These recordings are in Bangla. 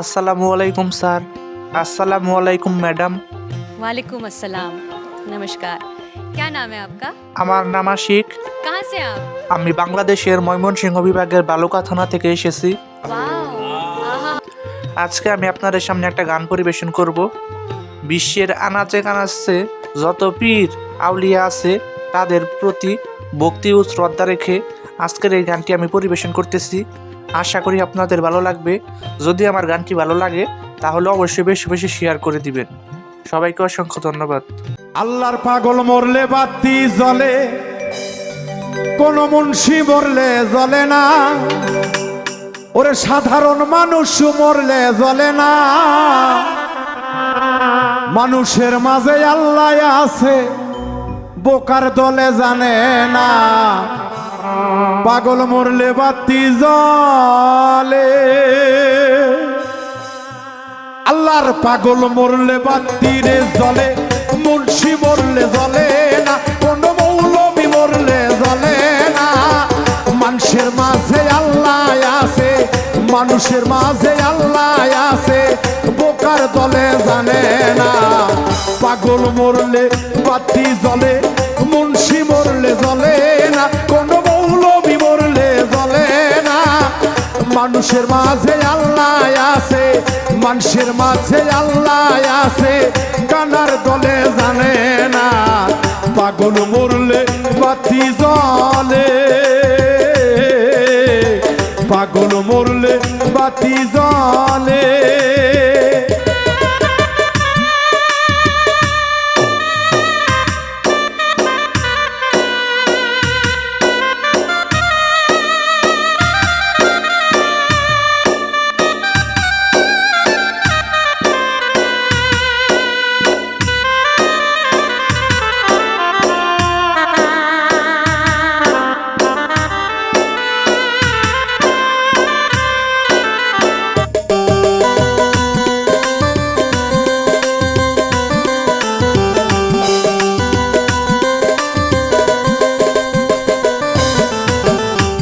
আসসালামু আলাইকুম স্যার আসসালামু আলাইকুম ম্যাডাম वालेकुम अस्सलाम नमस्कार क्या नाम है आपका আমার নাম আশিক कहाँ से आप আমি বাংলাদেশের ময়মনসিংহ বিভাগের বালুকা থানা থেকে এসেছি वाओ आहा আজকে আমি আপনাদের সামনে একটা গান পরিবেশন করব বিশ্বের আনাচে কানাচে যত পীর আউলিয়া আছে তাদের প্রতি ভক্তি ও শ্রদ্ধা রেখে আজকের এই গানটি আমি পরিবেশন করতেছি আশা করি আপনাদের ভালো লাগবে। যদি আমার গানটি ভালো লাগে, তাহলে অবশ্যই বেশি বেশি শেয়ার করে দিবেন। সবাইকে অসংখ্য ধন্যবাদ। আল্লাহর পাগল মরলে বাতি জ্বলে, কোন মুন্সি মরলে জ্বলে না। ওরে সাধারণ মানুষ মরলে জ্বলে না। মানুষের মাঝে আল্লাহ আছে, বোকার দলে জানে না। পাগল মরলে বাতি জ্বলে। আল্লাহর পাগল মরলে বাতিরে জ্বলে, মুন্সি মরলে জ্বলে না, কোন মৌলবি মরলে জ্বলে না। মানুষের মাঝে আল্লাহ আছে, মানুষের মাঝে আল্লাহ আছে, বোকার দলে জানে না। পাগল মরলে বাতি জ্বলে, মুন্সি মরলে জ্বলে না, কোন মানুষের মাঝে আল্লাহ আছে, মানুষের মাঝে আল্লাহ আছে। কানার দলে জানে না, পাগল মরলে বাতি জলে পাগল মরলে বাতি জলে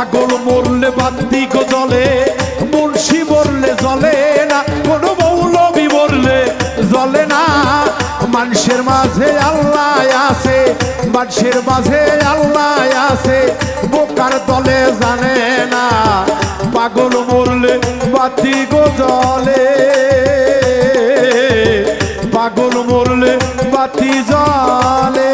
পাগল মরলে বাতি গো জলে মুন্সি মরলে জলে না, কোন মৌলবি মরলে জলে না। মানুষের মাঝে আল্লাহ আছে, মানুষের মাঝে আল্লাহ আছে, বোকার দলে জানে না। পাগল মরলে বাতি গো জলে পাগল মরলে বাতি জলে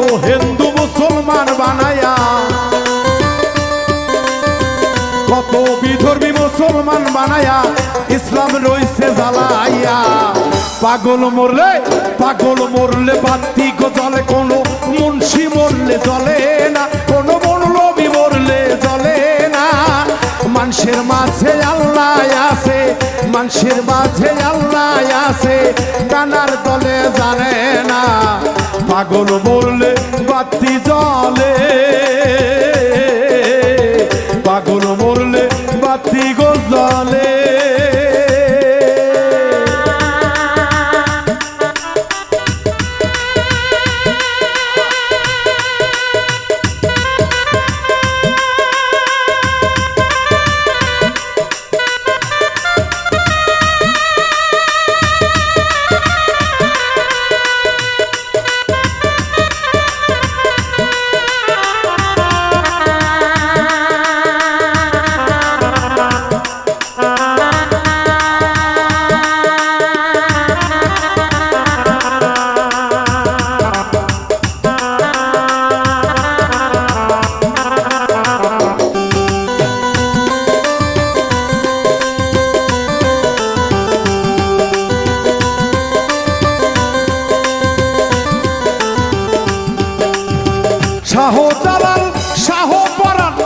কত হিন্দু মুসলমান বানায়া, কত বিধর্মী মুসলমান বানায়া, ইসলাম রইছে জ্বালাইয়া। পাগল মরলে পাগল মরলে বাতি গো জলে কোনো মুন্সি মরলে জলে না, কোনো মৌলবি মরলে জলে না। মানুষের মাঝে আল্লাহ আছে, মানুষের মাঝে আল্লাহ আছে কানার দলে জানে না। পাগল শাহ দালাল, শাহ পরাণ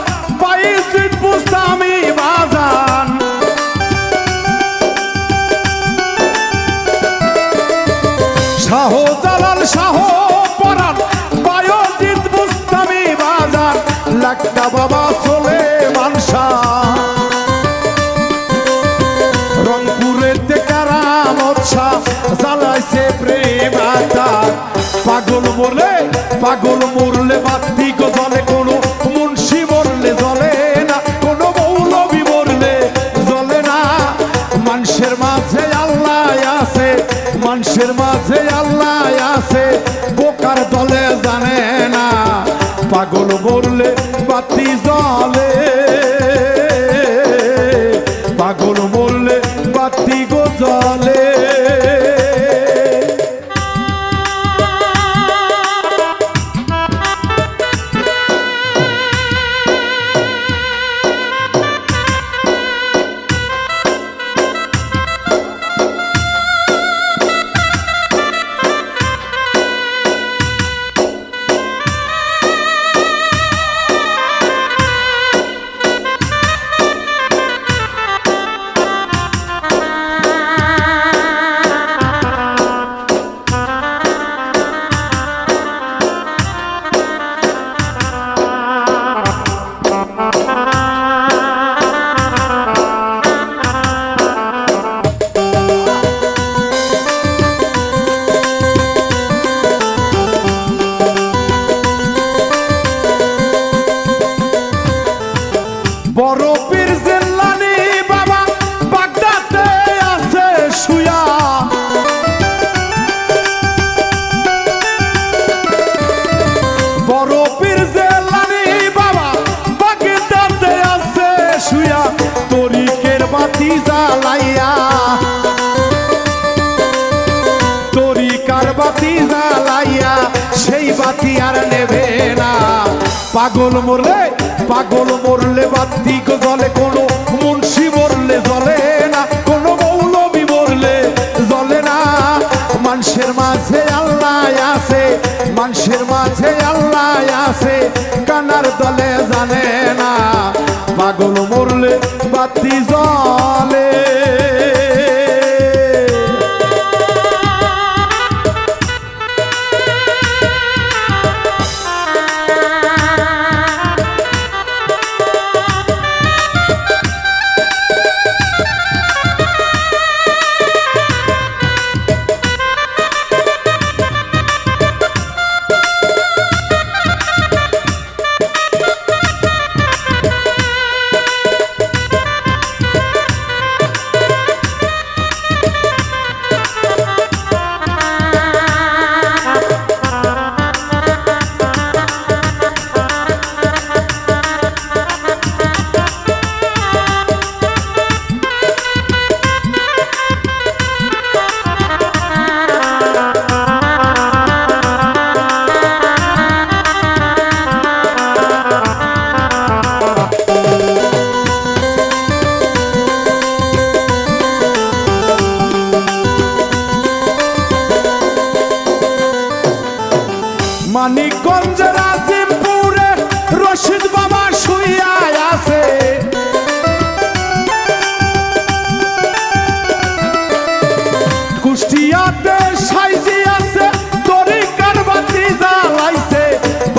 বাইজিদ বুস্তামি বাজান। শাহ দালাল, শাহ পরাণ বায়োজিদ বুস্তামি বাজান। লাকটা বাবা চলে মানসা রংপুরেতে বলে পাগল মরলে বাতি জলে, কোনো মুন্সি মরলে জলে না, কোনো মৌলবি মরলে জলে না। মানুষের মাঝে আল্লাহ আছে, মানুষের মাঝে আল্লাহ আছে, বোকার দলে জানে না। পাগল মরলে বাতি বাতি আর নেবে না। পাগল মরলে পাগল মরলে বাতি জলে, কোনো মুন্সি মরলে জলে না, কোনো মৌলবি মরলে জলে না। মানুষের মাঝে আল্লাহ আছে, মানুষের মাঝে আল্লাহ আছে, কানার দলে জানে না। পাগল মরলে বাতি জলে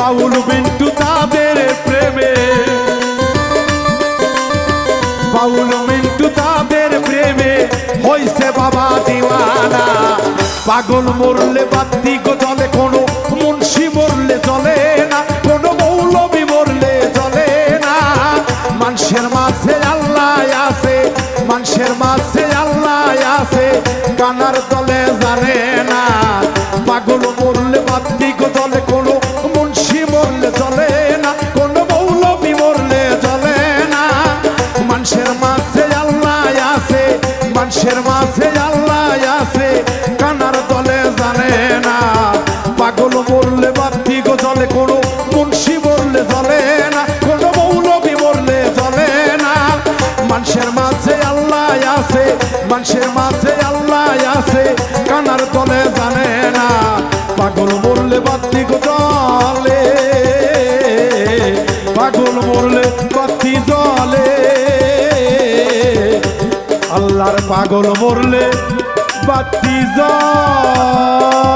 বাউল মিন্টু তাদের প্রেমে। বাউল মিন্টু তাদের প্রেমে হইছে বাবা দিওয়ানা। পাগল মরলে বাতি গো জলে, কোনো মুন্সি মরলে চলে না। মানুষের মাঝে আল্লাহ আছে, কানার তলে জানে না। পাগল মরলে বাতি জলে পাগল মরলে বাতি জলে আল্লাহর পাগল মরলে বাতি জলে